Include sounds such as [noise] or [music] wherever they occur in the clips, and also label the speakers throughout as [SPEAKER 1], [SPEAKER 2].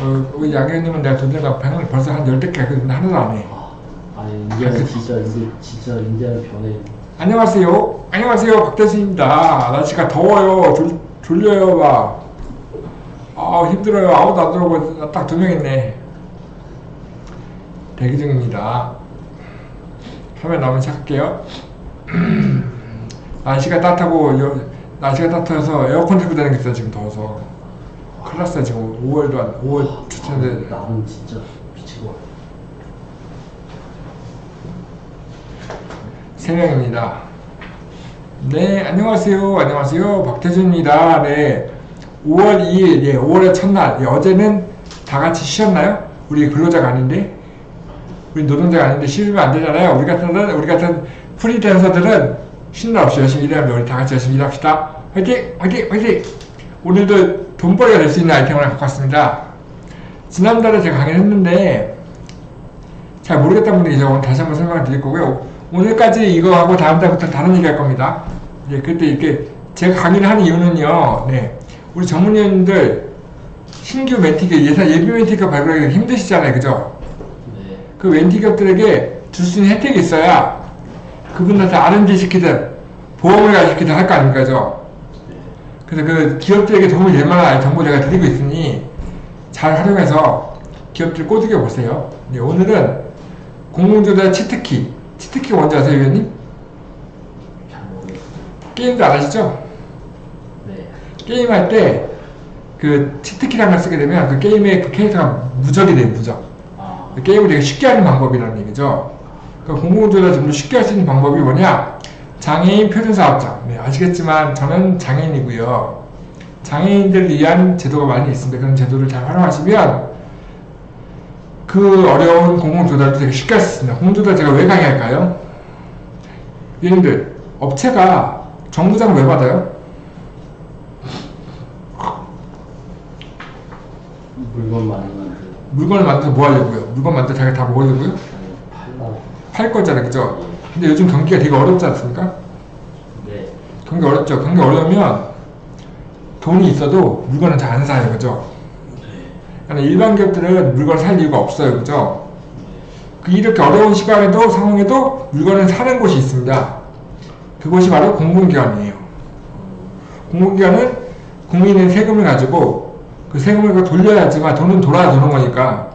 [SPEAKER 1] 어, 우리 양현님은 내가 돈 내가 방을 벌써 한 열댓 개 했는데 하나도 안 해.
[SPEAKER 2] 아, 아니 인디아는 진짜 인디 진짜 인디아는 변해.
[SPEAKER 1] 안녕하세요. 안녕하세요. 박대수입니다. 날씨가 더워요. 졸, 졸려요. 막. 아 힘들어요. 아무도 안 들어오고 딱 두 명 있네. 대기 중입니다. 화면 나오면 시작할게요. [clears throat] 날씨가 따뜻하고 여, 날씨가 따뜻해서 에어컨 틀고 있어 지금 더워서. 큰일 났어요 지금 5월도 안 5월 초인데
[SPEAKER 2] 나는 진짜 미치고.
[SPEAKER 1] 세 명입니다. 네, 안녕하세요. 안녕하세요. 박태준입니다. 네. 5월 2일, 예, 5월의 첫날. 예, 어제는 다 같이 쉬었나요? 우리 근로자가 아닌데? 우리 노동자가 아닌데 쉬면 안 되잖아요. 우리 같은, 우리 같은 프리랜서들은 쉬는 날 없이 열심히 일하면 우리 다 같이 열심히 일합시다. 화이팅! 화이팅! 화이팅! 오늘도 돈벌이가 될 수 있는 아이템을 갖고 왔습니다. 지난달에 제가 강의를 했는데, 잘 모르겠다는 분들이 계셔 다시 한번 설명을 드릴 거고요. 오늘까지 이거 하고 다음 달부터 다른 얘기 할 겁니다. 예, 그때 이렇게 제가 강의를 하는 이유는요, 네. 우리 전문위원님들 신규 멘티기, 예산 예비 멘티기가 발굴하기 힘드시잖아요. 그죠?
[SPEAKER 2] 네.
[SPEAKER 1] 그 멘티 기업들에게 줄 수 있는 혜택이 있어야 그분한테 R&D 시키든 보험을 가시키든 할 거 아닙니까? 죠
[SPEAKER 2] 네.
[SPEAKER 1] 그래서 그 기업들에게 도움이 될 만한 정보 제가 드리고 있으니 잘 활용해서 기업들 꼬드겨 보세요. 네, 오늘은 공공조달 치트키. 치트키 뭔지 아세요, 위원님? 게임도 안 하시죠?
[SPEAKER 2] 네.
[SPEAKER 1] 게임할 때 그 치트키라는 걸 쓰게 되면 그 게임의 그 캐릭터가 무적이 돼요, 무적.
[SPEAKER 2] 아.
[SPEAKER 1] 그 게임을 되게 쉽게 하는 방법이라는 얘기죠. 그 공공조달 좀더 쉽게 할 수 있는 방법이 뭐냐? 장애인 표준사업장. 네, 아시겠지만 저는 장애인이고요. 장애인들을 위한 제도가 많이 있습니다. 그런 제도를 잘 활용하시면 그 어려운 공공조달도 되게 쉽게 할 수 있습니다. 공공조달 제가 왜 강의할까요? 얘네들 업체가 정부장 왜 받아요?
[SPEAKER 2] 물건 만들고
[SPEAKER 1] 물건을 만들어서 뭐 하려고요? 물건 만들어 자기가 다 먹으려고요?
[SPEAKER 2] 아니 팔라.
[SPEAKER 1] 팔 거잖아요, 그죠? 근데 요즘 경기가 되게 어렵지 않습니까?
[SPEAKER 2] 네.
[SPEAKER 1] 경기 어렵죠. 경기 어려우면 돈이 있어도 물건은 잘 안 사요, 그죠? 그러니까 일반 기업들은 물건을 살 이유가 없어요, 그죠? 그 이렇게 어려운 시간에도 상황에도 물건을 사는 곳이 있습니다. 그곳이 바로 공공기관이에요. 공공기관은 국민의 세금을 가지고 그 세금을 그 돌려야지만 돈은 돌아야 도는 거니까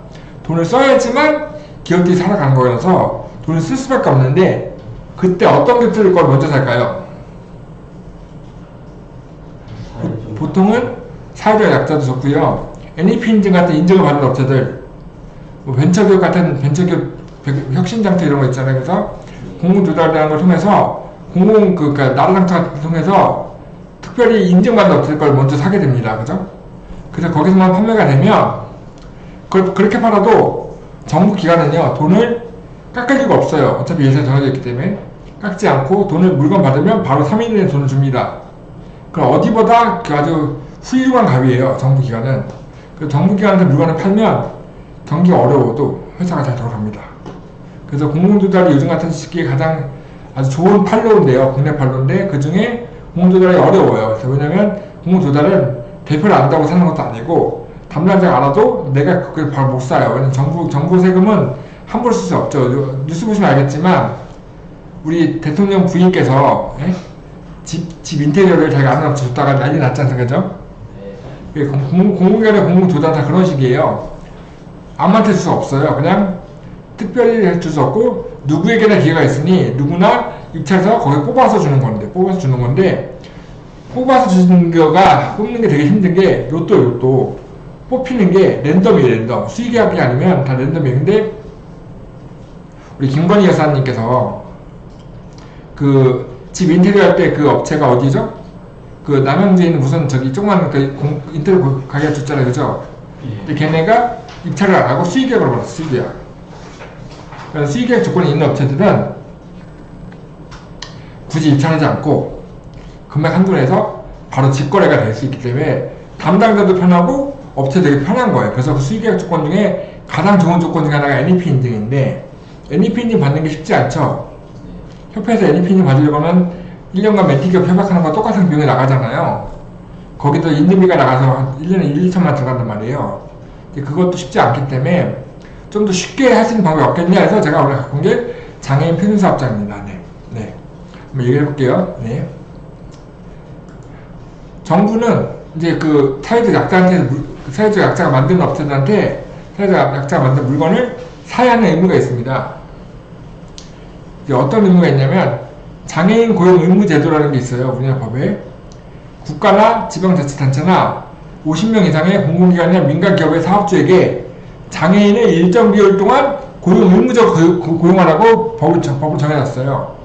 [SPEAKER 1] 돈을 써야지만 기업들이 살아가는 거여서 돈을 쓸 수밖에 없는데 그때 어떤 기업들 걸 먼저 살까요? 보통은 사회적 약자도 좋고요. NEP 인증 같은 인증을 받는 업체들, 뭐 벤처기업 같은 벤처기업 백- 혁신장터 이런 거 있잖아요. 그래서 공공조달이라는 걸 통해서 공공 그 그러니까 나라장터 통해서 특별히 인증받는 업체 걸 먼저 사게 됩니다. 그죠? 그래서 거기서만 판매가 되면 그걸 그렇게 팔아도 정부 기관은요 돈을 깎을 이유가 없어요. 어차피 예산이 정해져 있기 때문에 깎지 않고 돈을 물건 받으면 바로 3일 내에 돈을 줍니다. 그럼 어디보다 그 아주 훌륭한 갑이에요. 정부 기관은. 그 정부 기관한테 물건을 팔면 경기가 어려워도 회사가 잘 돌아갑니다. 그래서 공공조달이 요즘 같은 시기에 가장 아주 좋은 판로인데요. 국내 판로인데 그 중에 공공조달이 어려워요. 그래서 왜냐면 공공조달은 대표를 안다고 사는 것도 아니고 담당자가 알아도 내가 그걸 바로 못 사요. 왜냐면 정부 정부 세금은 함부로 쓸 수 없죠. 요- 뉴스 보시면 알겠지만 우리 대통령 부인께서 예? 집, 집 인테리어를 자기가 아는 업체 줬다가 난리 났지 않습니까? 그죠?
[SPEAKER 2] 네.
[SPEAKER 1] 예, 공- 공공, 공공기관의 공공조달 다 그런 식이에요. 아무한테 줄 수 없어요. 그냥 특별히 줄 수 없고 누구에게나 기회가 있으니 누구나 입찰해서 거기 뽑아서 주는 건데 뽑아서 주는 건데 뽑아서 주는 거가 뽑는 게 되게 힘든 게 로또 로또 뽑히는 게 랜덤이에요 랜덤 수의계약이 아니면 다 랜덤이에요 근데 우리 김건희 여사님께서 그 집 인테리어 할 때 그 업체가 어디죠? 그 남양주에 있는 무슨 저기 조그만 그 공- 인테리어 가게 줬잖아요 그죠? 근데 걔네가 입찰을 안 하고 수의계약으로 받았어 수의계약 그래서 수의계약 조건이 있는 업체들은 굳이 입찰하지 않고 금액 한도 내에서 바로 직거래가 될 수 있기 때문에 담당자도 편하고 업체 되게 편한 거예요. 그래서 그 수의계약 조건 중에 가장 좋은 조건 중에 하나가 NEP 인증인데 NEP 인증 받는 게 쉽지 않죠. 협회에서 NEP 인증 받으려면 1년간 멘티기업 협약하는 거 똑같은 비용이 나가잖아요. 거기도 인증비가 나가서 한 1년에 1, 2천만 들어간단 말이에요. 그것도 쉽지 않기 때문에 좀 더 쉽게 할 수 있는 방법이 없겠냐 해서 제가 오늘 갖고 온 게 장애인 필름사업장입니다. 네. 네. 한번 얘기해 볼게요. 네. 정부는 이제 그 사회적 약자한테 물- 그 사회적 약자가 만드는 업체들한테 사회적 약- 약자가 만든 물건을 사야 하는 의무가 있습니다. 어떤 의무가 있냐면 장애인 고용 의무 제도라는 게 있어요. 우리나라 법에 국가나 지방자치단체나 50명 이상의 공공기관이나 민간 기업의 사업주에게 장애인의 일정 비율 동안 고용 의무적 고용하라고 법을, 정- 법을 정해놨어요.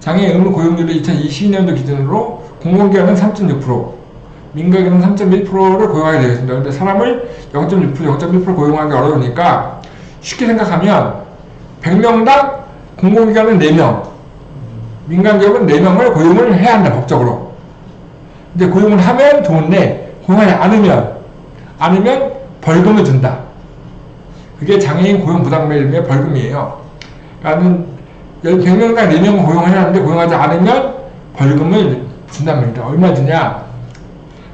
[SPEAKER 1] 장애인 의무 고용률이 2022년도 기준으로 공공기관은 3.6%, 민간기관은 3.1%를 고용하게 되어 있습니다. 근데 사람을 0.6%, 0.1% 고용하기 어려우니까 쉽게 생각하면 100명당 공공기관은 4명, 민간기업은 4명을 고용을 해야 한다, 법적으로. 근데 고용을 하면 좋은데 고용하지 않으면 않으면 벌금을 준다. 그게 장애인 고용 부담금의 벌금이에요. 그러니까 100명당 4명을 고용해야 하는데 고용하지 않으면 벌금을 준단 말이다. 얼마 주냐?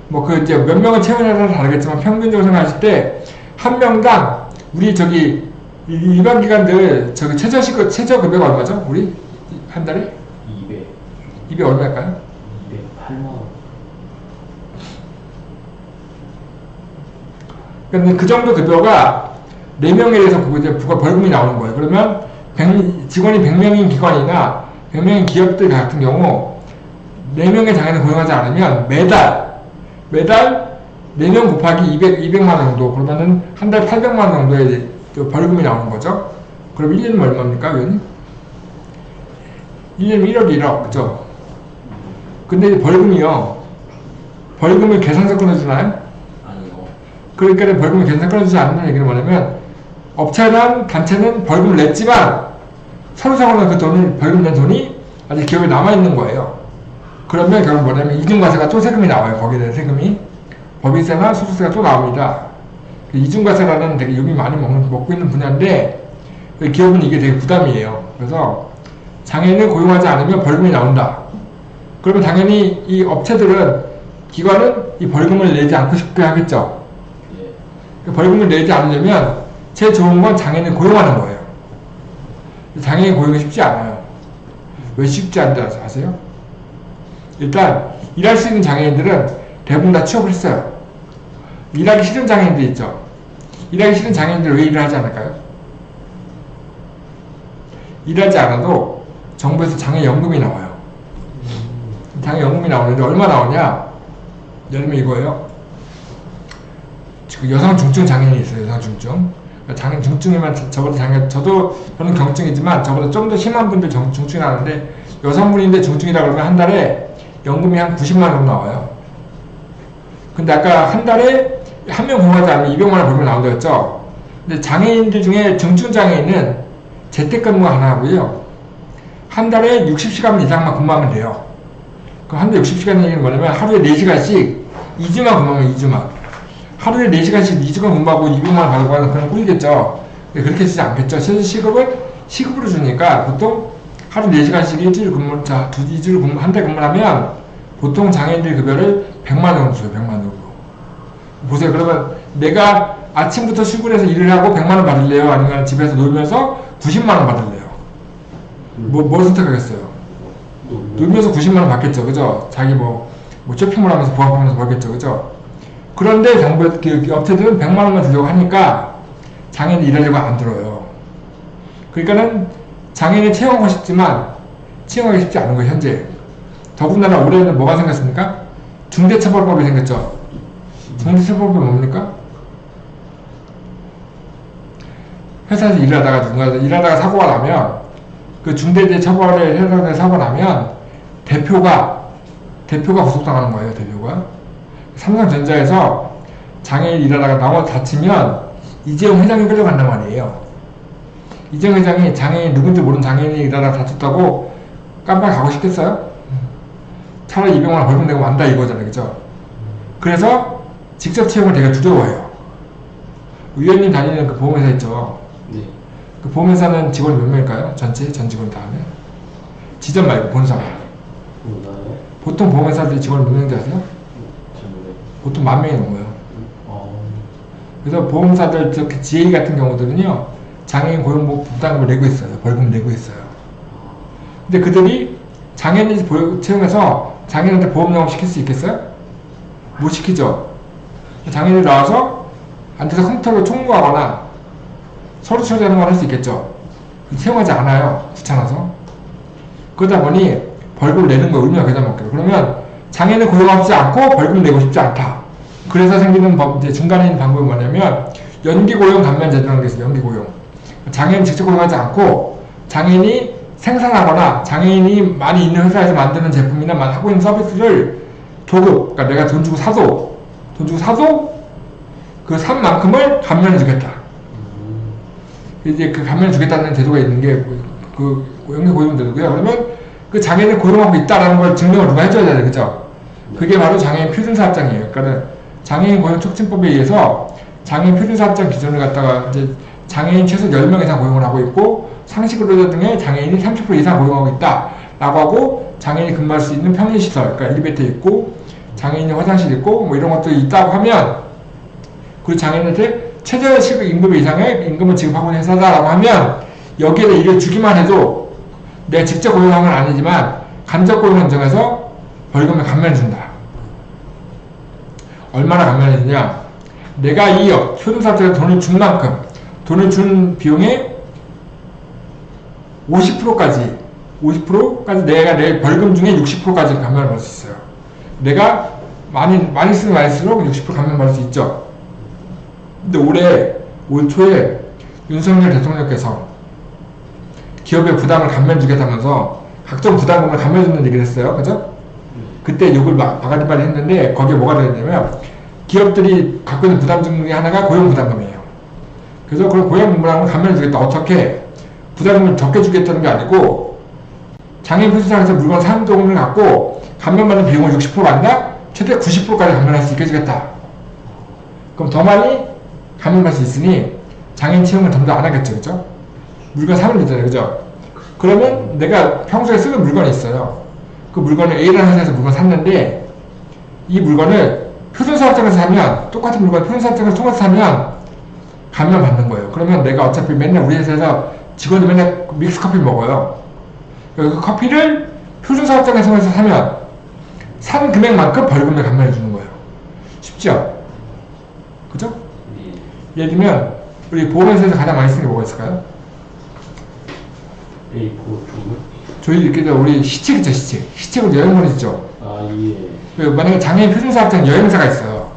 [SPEAKER 1] 뭐 그 이제 몇 명을 채용에 따라 다르겠지만 평균적으로 생각하실 때 한 명당 우리 저기 일- 일반 기관들 저기 최저 시급 최저급여가 얼마죠? 우리 한 달에
[SPEAKER 2] 200,
[SPEAKER 1] 입이 얼마일까요?
[SPEAKER 2] 208만 원.
[SPEAKER 1] 근데 그 정도 급여가 4명에 대해서 부가 벌금이 나오는 거예요. 그러면 100 직원이 100명인 기관이나 100명인 기업들 같은 경우 4명의 장애인을 고용하지 않으면 매달 매달 4명 곱하기 200, 200만 원 정도 그러면은 한 달 800만 원 정도의 그 벌금이 나오는 거죠. 그럼 1년이면 얼마입니까, 위원님? 1년이면 1억 1억, 그죠? 근데 이 벌금이요. 벌금을 계산서 끊어주나요?
[SPEAKER 2] 아니요.
[SPEAKER 1] 그러니까 벌금을 괜찮게 끊어주지 않는 얘기는 뭐냐면 업체나 단체는 벌금을 냈지만 서로 상호는 그 돈을 벌금 낸 돈이 아직 기업에 남아 있는 거예요. 그러면 결국 뭐냐면 이중과세가 또 세금이 나와요. 거기에 대한 세금이 법인세나 소득세가 또 나옵니다. 그 이중과세라는 되게 욕이 많이 먹는, 먹고 있는 분야인데 그 기업은 이게 되게 부담이에요. 그래서 장애인을 고용하지 않으면 벌금이 나온다. 그러면 당연히 이 업체들은 기관은 이 벌금을 내지 않고 싶게 하겠죠.
[SPEAKER 2] 예.
[SPEAKER 1] 그 벌금을 내지 않으려면 제일 좋은 건 장애인을 고용하는 거예요. 장애인 고용이 쉽지 않아요. 왜 쉽지 아세- 아세요? 일단 일할 수 있는 장애인들은 대부분 다 취업을 했어요. 일하기 싫은 장애인들 있죠. 일하기 싫은 장애인들 왜 일을 하지 않을까요? 일하지 않아도 정부에서 장애연금이 나와요. 장애연금이 나오는데 얼마 나오냐? 예를 들면 이거예요. 지금 여성 중증 장애인이 있어요. 여성 중증. 그러니까 장애 중증이면 저- 저보다 장애 저도 저는 경증이지만 저보다 좀 더 심한 분들 정- 중증이 나는데 여성분인데 중증이라 그러면 한 달에 연금이 한 90만 원 나와요. 근데 아까 한 달에 한 명 공부하지 않으면 200만 원 벌금 나온다 했죠. 근데 장애인들 중에 중증 장애인은 재택근무가 가능하고요. 한 달에 60시간 이상만 근무하면 돼요. 그럼 한 달에 60시간 얘기는 뭐냐면 하루에 4시간씩 2주만 근무하면 2주만. 하루에 4시간씩 2주간 근무하고 200만 원 받고 하는 그런 꿀이겠죠. 그렇게 쓰지 않겠죠. 실제 시급은 시급으로 주니까 보통 하루 4시간씩 일주일 근무, 자, 두, 2주를 근무, 한 달 근무를 하면 보통 장애인들 급여를 100만 원 줘요. 100만 원. 보세요. 그러면 내가 아침부터 출근해서 일을 하고 100만 원 받을래요? 아니면 집에서 놀면서 90만 원 받을래요? 뭐, 뭘 선택하겠어요? 놀면서 90만 원 받겠죠, 그죠? 자기 뭐, 뭐 쇼핑을 하면서 부합하면서 벌겠죠, 그죠? 그런데 정부 그, 그 업체들은 100만 원만 주려고 하니까 장애인 일하려고 안 들어요. 그러니까는 장애인을 채용하고 싶지만 채용하기 쉽지 않은 거예요, 현재. 더군다나 올해는 뭐가 생겼습니까? 중대처벌법이 생겼죠. 중대처벌법이 뭡니까? 회사에서 일하다가 누군가 일하다가 사고가 나면 그 중대재 처벌에 해당된 사고가 나면 대표가 대표가 구속당하는 거예요 대표가 삼성전자에서 장애인 일하다가 나와 다치면 이재용 회장이 끌려간단 말이에요 이재용 회장이 장애인 누군지 모르는 장애인이 일하다가 다쳤다고 깜빡 가고 싶겠어요? 차라리 200만 원 벌금 내고 만다 이거잖아요 그죠? 그래서 직접 채용을 되게 두려워해요 위원님 다니는 그 보험회사 있죠
[SPEAKER 2] 네.
[SPEAKER 1] 그 보험회사는 직원이 몇 명일까요? 전체 전 직원 다 하면 지점 말고 본사
[SPEAKER 2] 몰라요?
[SPEAKER 1] 보통 보험회사들이 직원이 몇 명인지
[SPEAKER 2] 아세요?
[SPEAKER 1] 보통 만 명이 넘어요
[SPEAKER 2] 어.
[SPEAKER 1] 그래서 보험사들 특히 GA 같은 경우들은요 장애인 고용 부담금을 내고 있어요. 벌금 내고 있어요. 근데 그들이 장애인 보호- 채용해서 장애인한테 보험 영업 시킬 수 있겠어요? 못 시키죠. 장애인이 나와서 앉아서 컴퓨터로 총무하거나 서류 처리하는 걸 할 수 있겠죠. 채용하지 않아요. 귀찮아서. 그러다 보니 벌금을 내는 거 의미가 그냥 먹기로. 그러면 장애인을 고용하지 않고 벌금 내고 싶지 않다. 그래서 생기는 법, 이제 중간에 있는 방법이 뭐냐면 연기 고용 감면 제도라는 게 있어요. 연기 고용. 장애인 직접 고용하지 않고 장애인이 생산하거나 장애인이 많이 있는 회사에서 만드는 제품이나 만- 하고 있는 서비스를 도급, 그러니까 내가 돈 주고 사도, 돈 주고 사도 그 산 만큼을 감면해 주겠다. 이제 그 감면해 주겠다는 제도가 있는 게그 연기 고용 제도고요. 그러면 그 장애인을 고용하고 있다라는 걸 증명을 누가 해줘야 돼요. 그죠? 그게 바로 장애인 표준사업장이에요. 그러니까 장애인 고용 촉진법에 의해서 장애인 표준사업장 기준을 갖다가 이제 장애인 최소 10명 이상 고용을 하고 있고 상식 근로자 중에 장애인이 30% 이상 고용하고 있다. 라고 하고 장애인이 근무할 수 있는 편의시설, 그러니까 엘리베이터 있고 장애인이 화장실 있고 뭐 이런 것들이 있다고 하면 그 장애인한테 최저 시급 임금 이상의 임금을 지급하고 있는 회사다라고 하면 여기에다 일을 주기만 해도 내가 직접 고용한 건 아니지만 간접 고용 인정해서 벌금을 감면해 준다. 얼마나 감면해 주냐? 내가 이 표준사업자에 돈을 준 만큼 돈을 준 비용의 50%까지 50%까지 내가 내 벌금 중에 60%까지 감면을 받을 수 있어요. 내가 많이 많이 쓰면 많이 쓸수록 60% 감면 받을 수 있죠. 근데 올해 올 초에 윤석열 대통령께서 기업의 부담을 감면 주겠다면서 각종 부담금을 감면 주는 얘기를 했어요. 그죠? 그때 욕을 막 바가지빨리 했는데 거기에 뭐가 들어있냐면 기업들이 갖고 있는 부담 중에 하나가 고용 부담금이에요. 그래서 그런 고용 부담금을 감면 주겠다. 어떻게? 부담금을 적게 주겠다는 게 아니고 장애인 표준상에서 물건 사는 돈을 갖고 감면받는 비용을 60% 아니라 최대 90%까지 감면할 수 있게 해주겠다. 그럼 더 많이 감면할 수 있으니 장애인 채용을 점점 안 하겠죠. 그죠? 물건 사면 되잖아요. 그죠? 그러면 내가 평소에 쓰는 물건이 있어요. 그 물건을 A라는 회사에서 물건 샀는데 이 물건을 표준사업장에서 사면 똑같은 물건 표준사업장에서 통해서 사면 감면 받는 거예요. 그러면 내가 어차피 맨날 우리 회사에서 직원이 맨날 믹스 커피 먹어요. 그 커피를 표준사업장에서 사면 산 금액만큼 벌금을 감면해 주는 거예요. 쉽죠? 그죠?
[SPEAKER 2] 예.
[SPEAKER 1] 예를 들면 우리 보험회사에서 가장 많이 쓰는 게 뭐가 있을까요?
[SPEAKER 2] A4 조금?
[SPEAKER 1] 저희 이렇게 돼 우리 시책 있죠 시책 시책으로 여행 보내죠
[SPEAKER 2] 아, 예.
[SPEAKER 1] 그 만약에 장애인 표준사업장 여행사가 있어요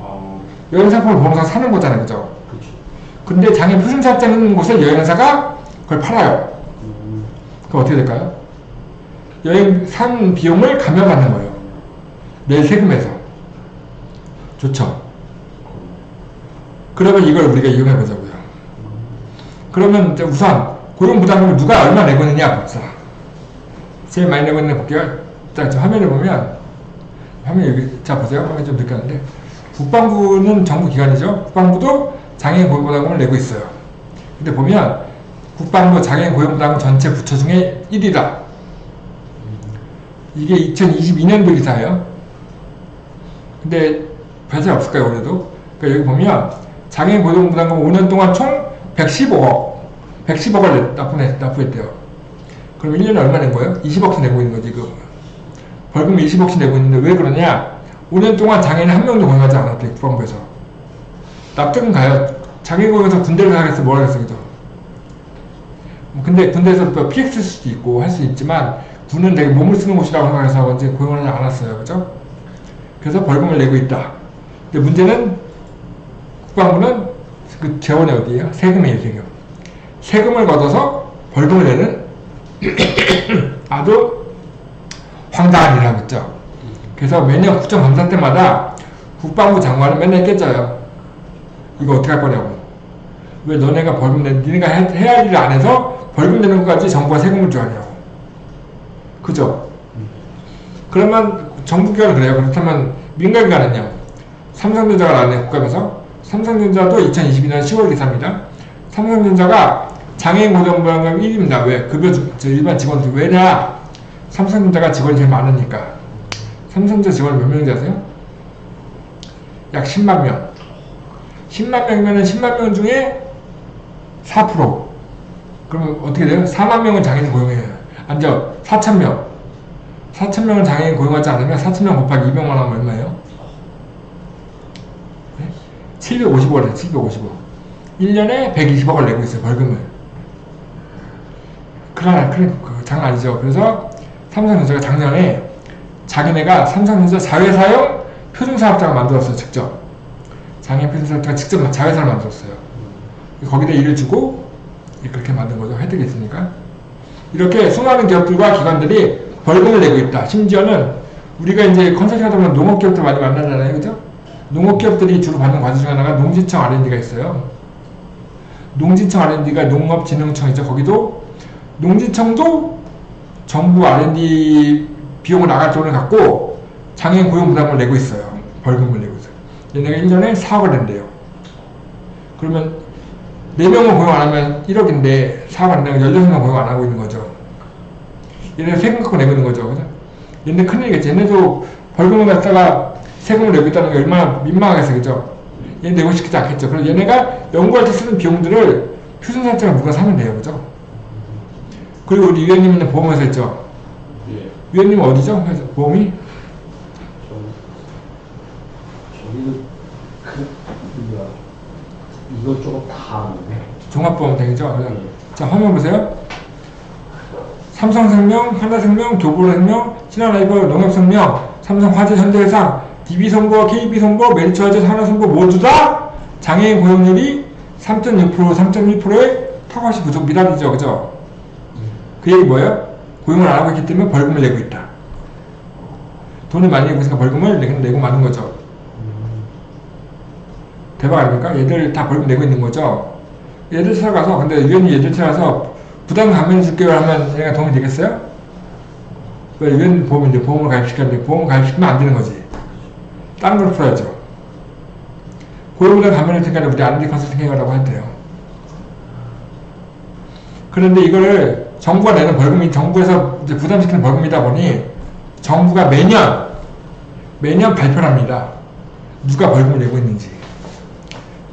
[SPEAKER 2] 아,
[SPEAKER 1] 여행 상품을 보험사 사는 거잖아요 그죠
[SPEAKER 2] 그쵸.
[SPEAKER 1] 근데 장애인 표준사업장 있는 곳에 여행사가 그걸 팔아요
[SPEAKER 2] 음,
[SPEAKER 1] 그럼 어떻게 될까요? 여행 산 비용을 감면받는 거예요 내 세금에서. 좋죠? 그러면 이걸 우리가 이용해 보자고요. 그러면 이제 우선 고용 부담금을 누가 얼마 내고 있느냐 봅시다. 제일 많이 내고 있는 거 볼게요 일단 저 화면을 보면 화면 여기 자 보세요. 화면 좀 느꼈는데 국방부는 정부 기관이죠. 국방부도 장애인 고용 부담금을 내고 있어요. 근데 보면 국방부 장애인 고용 부담금 전체 부처 중에 1위다. 이게 2022년도 기사예요 근데 별차 없을까요 올해도? 그러니까 여기 보면 장애인 고용 부담금 5년 동안 총 115억 110억을 납부했, 납부했대요. 그럼 1년에 얼마 낸 거예요? 20억씩 내고 있는 거지 그 벌금 20억씩 내고 있는데 왜 그러냐? 5년 동안 장애인 한 명도 고용하지 않았대 국방부에서. 납득은 가요. 장애인 고용해서 군대를 가겠어 뭘 하겠어 그죠? 뭐 근데 군대에서 또 PX 쓸 수도 있고 할 수 있지만 군은 되게 몸을 쓰는 곳이라고 생각해서 이제 고용을 하지 않았어요 그죠 그래서 벌금을 내고 있다 근데 문제는 국방부는 그 재원이 어디예요? 세금이에요 세금 세금을 걷어서 벌금을 내는 [coughs] 아주 황당한 일을 하고 있죠. 그래서 매년 국정감사 때마다 국방부 장관은 맨날 깨져요. 이거 어떻게 할 거냐고. 왜 너네가 벌금 내, 니네가 해, 해야 할 일을 안 해서 벌금 내는 것까지 정부가 세금을 줘야 하냐고. 그죠? 그러면 정부기관은 그래요. 그렇다면 민간기관은요. 삼성전자가 나왔네, 국감에서. 삼성전자도 2022년 10월 기사입니다. 삼성전자가 장애인 고정보험금 1위입니다. 왜? 급여 주, 저 일반 직원들. 왜냐? 삼성전자가 직원이 제일 많으니까. 삼성전자 직원이 몇 명인지 아세요? 약 10만 명. 10만 명이면 10만 명 중에 4%. 그러면 어떻게 돼요? 4만 명은 장애인 고용해요. 앉아. 4천 명. 4천 명은 장애인 고용하지 않으면 4천 명 곱하기 200만 원 하면 얼마예요? 네? 750억이에요. 750억. 1년에 120억을 내고 있어요. 벌금을. 그러나 그 장난 아니죠. 그래서 삼성전자가 작년에 자기네가 삼성전자 자회사용 표준사업장을 만들었어요. 직접. 장애인 표준사업장을 직접 자회사를 만들었어요. 거기다 일을 주고 그렇게 만든 거죠. 혜택이 있으니까. 이렇게 수많은 기업들과 기관들이 벌금을 내고 있다. 심지어는 우리가 이제 컨설팅 하다 보면 농업기업들 많이 만나잖아요. 그죠? 농업기업들이 주로 받는 과제 중 하나가 농지청 R&D가 있어요. 농지청 R&D가 농업진흥청이죠. 거기도 농지청도 정부 R&D 비용을 나갈 돈을 갖고 장애인 고용 부담을 내고 있어요. 벌금을 내고 있어요. 얘네가 1년에 4억을 낸대요. 그러면 4명을 고용 안 하면 1억인데 4억 안 내고 16명 고용 안 하고 있는 거죠. 얘네 세금 갖고 내고 있는 거죠. 그죠? 얘네 큰일이겠지. 얘네도 벌금을 갖다가 세금을 내고 있다는 게 얼마나 민망하겠어. 그죠? 얘네 내고 싶지 않겠죠. 그래서 얘네가 연구할 때 쓰는 비용들을 표준사업장을 누가 사면 돼요. 그죠? 그리고 우리 위원님은 보험회사 있죠.
[SPEAKER 2] 예.
[SPEAKER 1] 위원님 어디죠? 보험이?
[SPEAKER 2] 저, 그, 뭐야. 이것저것 다 아는데.
[SPEAKER 1] 종합보험땡이죠. 그죠? 자, 화면 보세요. 삼성생명, 하나생명, 교보생명, 신한라이브, 농협생명, 삼성화재, 현대해상, DB선거, KB선거, 메리츠화재, 하나선거 모두 다 장애인 고용률이 3.6%, 3.1%의 턱없이 부족 미달이죠. 그죠? 그 얘기 뭐예요? 고용을 안 하고 있기 때문에 벌금을 내고 있다. 돈을 많이 내고 있으니까 벌금을 내- 내고 마는 거죠. 대박 아닙니까? 얘들 다 벌금 내고 있는 거죠. 얘들 찾아가서 근데 위원님 얘들 찾아가서 부담 감면 줄게요 하면 얘가 도움이 되겠어요? 왜 위원 보험인데 보험을 가입시켰는데 보험을 가입시키면 안 되는 거지. 다른 걸 풀어야죠. 고용부담 감면을 테니까 우리 R&D 컨설팅 해가라고 한대요. 그런데 이거를 정부가 내는 벌금이 정부에서 이제 부담시키는 벌금이다 보니 정부가 매년 매년 발표를 합니다. 누가 벌금을 내고 있는지.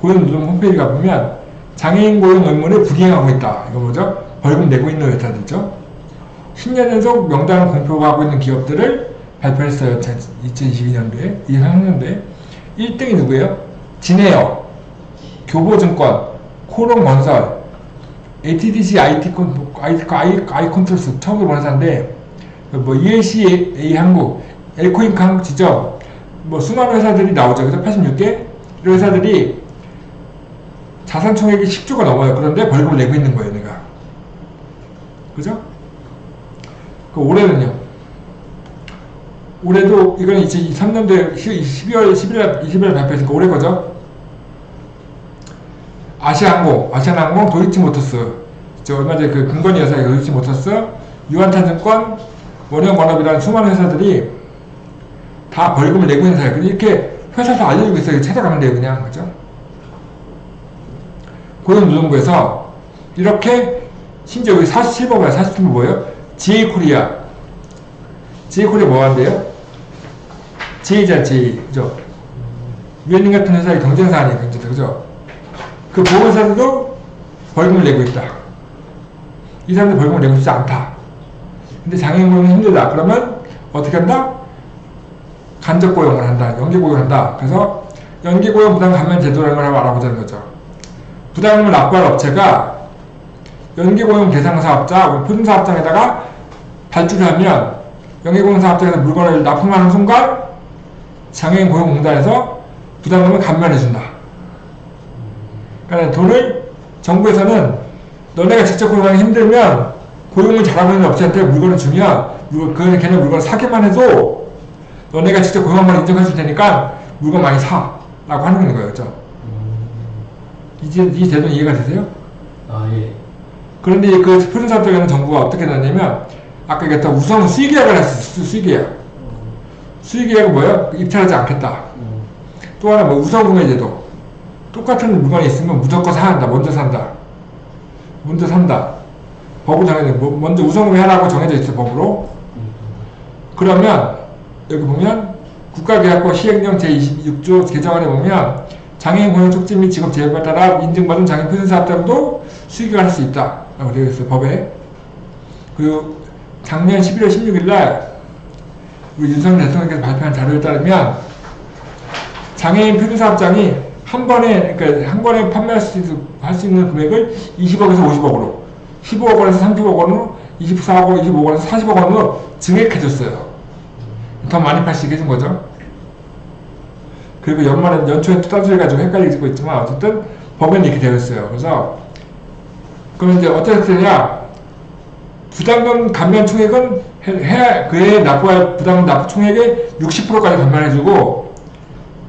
[SPEAKER 1] 고용노동 홈페이지 가보면 장애인 고용 의무를 불이행하고 있다. 이거 뭐죠? 벌금 내고 있는 회사들 있죠? 10년 연속 명단을 공표하고 있는 기업들을 발표했어요. 2022년도에, 2023년도에. 1등이 누구예요? 진에어, 교보증권, 코롱건설, ATDC IT 콘, 아이, 아이, 아이콘트로스 처음 들어본 회사인데, 뭐 ELCA 한국, 엘코인카 한국 지점, 뭐 수많은 회사들이 나오죠. 그래서 86개? 이런 회사들이 자산 총액이 10조가 넘어요. 그런데 벌금을 내고 있는 거예요. 그죠? 그 올해는요. 올해도 이거는 2023년도에 12월 11일 20일 발표했으니까 올해 거죠. 아시아항공, 아시아항공, 도이치모터스. 저 얼마 전에 그 금건이 여사의 도이치모터스, 유한탄증권, 원형원업이라는 수많은 회사들이 다 벌금을 내고 있는 사예요. 이렇게 회사 다 알려주고 있어요. 찾아가면 돼요, 그냥. 그죠? 고용 노동부에서 이렇게 심지어 여기 47번가 47번 뭐예요? 지에이코리아 지에이코리아 뭐 한대요? 제이자 제이 그죠? 위원님 같은 회사의 경쟁사 아니에요 그죠? 그 보험회사들도 벌금을 내고 있다 이 사람들 벌금을 내고 싶지 않다 근데 장애인 고용은 힘들다 그러면 어떻게 한다? 간접 고용을 한다 연계 고용을 한다 그래서 연계 고용 부담 감면 제도라는 걸 한번 알아보자는 거죠 부담금을 납부할 업체가 연계고용 대상 사업자, 표준 사업장에다가 발주를 하면 연계고용 사업장에서 물건을 납품하는 순간 장애인 고용공단에서 부담금을 감면해준다. 그러니까 돈을 정부에서는 너네가 직접 고용하기 힘들면 고용을 잘하고 있는 업체한테 물건을 주면 그 걔네 물건을 사기만 해도 너네가 직접 고용한 걸 인정해 줄 테니까 물건 많이 사 라고 하는 거예요. 그죠? 이제 이 제도 이해가 되세요?
[SPEAKER 2] 아, 예.
[SPEAKER 1] 그런데 그 표준사업장에는 정부가 어떻게 했냐면 아까 얘기했던 우선 수의계약을 했어 수의계약. 수의계약은 뭐예요? 입찰하지 않겠다.
[SPEAKER 2] 음,
[SPEAKER 1] 또 하나 뭐 우선구매제도. 똑같은 물건이 있으면 무조건 사야 한다. 먼저 산다. 먼저 산다. 법으로 정해져 뭐- 먼저 우선구매하라고 정해져 있어 법으로.
[SPEAKER 2] 음,
[SPEAKER 1] 그러면 여기 보면 국가계약법 시행령 제26조 개정안에 보면 장애인 고용 촉진 및 직업 재활에 따라 인증받은 장애인 표준사업자도 수익을 할 수 있다 라고 되어 있어요 법에. 그리고 작년 11월 16일 날 우리 윤석열 대통령께서 발표한 자료에 따르면 장애인 표준사업장이 한 번에 그러니까 한 번에 판매할 수, 있, 할수 있는 금액을 20억에서 50억으로 15억 원에서 30억 원으로 24억 원, 25억 원에서 40억 원으로 증액해줬어요. 더 많이 팔수 있게 해준 거죠. 그리고 연말에 연초에 또 따져가지고 헷갈리고 있지만 어쨌든 법에는 이렇게 되어 있어요. 그래서 그럼 이제 어떻게 되냐? 부담금 감면 총액은 해, 그해 납부할 부담금 납부 총액의 60%까지 감면해주고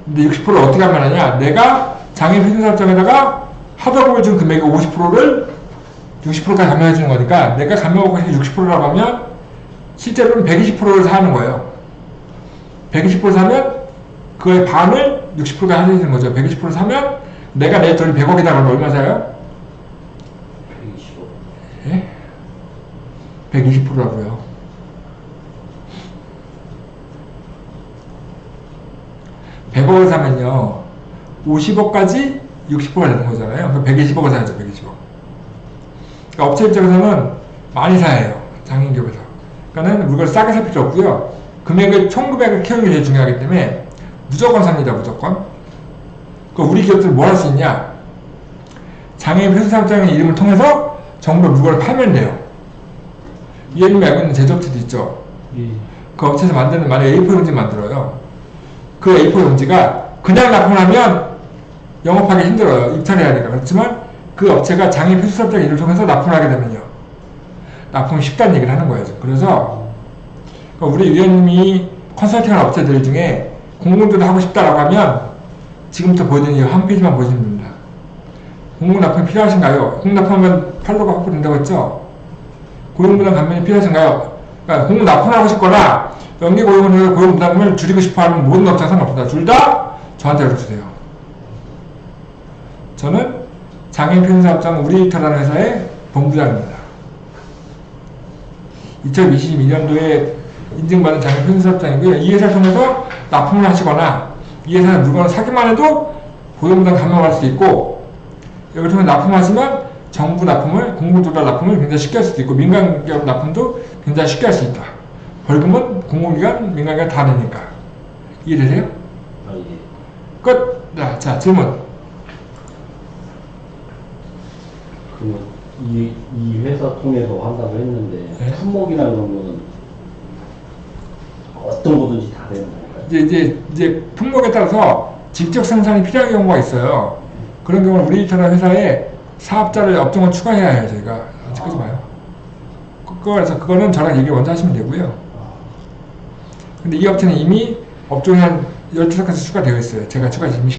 [SPEAKER 1] 근데 60%를 어떻게 감면하냐? 내가 장애인 표준사업장에다가 하도급을 준 금액의 50%를 60%까지 감면해주는 거니까 내가 감면하고 있는 60%라고 하면 실제로는 120%를 사는 거예요. 120% 사면 그의 반을 60%가 해주는 거죠. 120% 사면 내가 내 돈이 100억이다 그러면 얼마 사요?
[SPEAKER 2] 120억.
[SPEAKER 1] 예? 120%라고요. 백억을 사면요. 50억까지 60%가 되는 거잖아요. 그럼 120억을 사야죠, 120억. 그러니까 업체 입장에서는 많이 사야 해요. 장인 기업에서. 그러니까는 물건을 싸게 살 필요 없고요. 금액을, 총 금액을 키우는 게 제일 중요하기 때문에 무조건 삽니다, 무조건. 그 우리 기업들은 뭘할수 있냐? 장애인 표준사업장의 이름을 통해서 정부로 물건을 팔면 돼요. 이해님 알고 있는 제조업체도 있죠.
[SPEAKER 2] 예.
[SPEAKER 1] 그 업체에서 만드는 만약에 A4 용지 만들어요. 그 A4 용지가 그냥 납품하면 영업하기 힘들어요. 입찰해야 하니까. 그렇지만 그 업체가 장애인 표준사업장 이름을 통해서 납품을 하게 되면요. 납품이 쉽다는 얘기를 하는 거예요. 그래서 그러니까 우리 위원님이 컨설팅한 업체들 중에 공공들을 하고 싶다라고 하면 지금부터 보여드리는 이한 페이지만 보시면. 공공 납품 필요하신가요? 납품하면 팔로가 확보된다고 했죠? 고용부담 감면이 필요하신가요? 그러니까 공공 납품하고 싶거나 연계 고용을 고용부담을 줄이고 싶어하는 모든 업체가 상관없다. 둘 다 저한테 연락 주세요. 저는 장애인 표준사업장 우리터라는 회사의 본부장입니다. 2022년도에 인증받은 장애인 표준사업장이고요. 이 회사를 통해서 납품을 하시거나 이 회사는 물건을 사기만 해도 고용부담 감면할 수 있고 여기 통해 납품하시면 정부 납품을 공공조달 납품을 굉장히 쉽게 할 수도 있고 민간기업 납품도 굉장히 쉽게 할 수 있다. 벌금은 공공기관, 민간기관 다 내니까 이해되세요?
[SPEAKER 2] 아, 예.
[SPEAKER 1] 끝. 자, 자 질문.
[SPEAKER 2] 그러면 이, 이 회사 통해서 한다고 했는데
[SPEAKER 1] 네.
[SPEAKER 2] 품목이라는 거는 어떤 거든지 다 되는 건가요?
[SPEAKER 1] 이제 이제 이제 품목에 따라서 직접 생산이 필요한 경우가 있어요. 그런 경우는 우리 인터넷 회사에 사업자를 업종을 추가해야 해요. 저희가 아직 끄지 마요. 그- 그거라서 그거는 저랑 얘기 먼저 하시면 되고요. 근데 이 업체는 이미 업종이 한 12가지 추가되어 있어요. 제가 추가 이미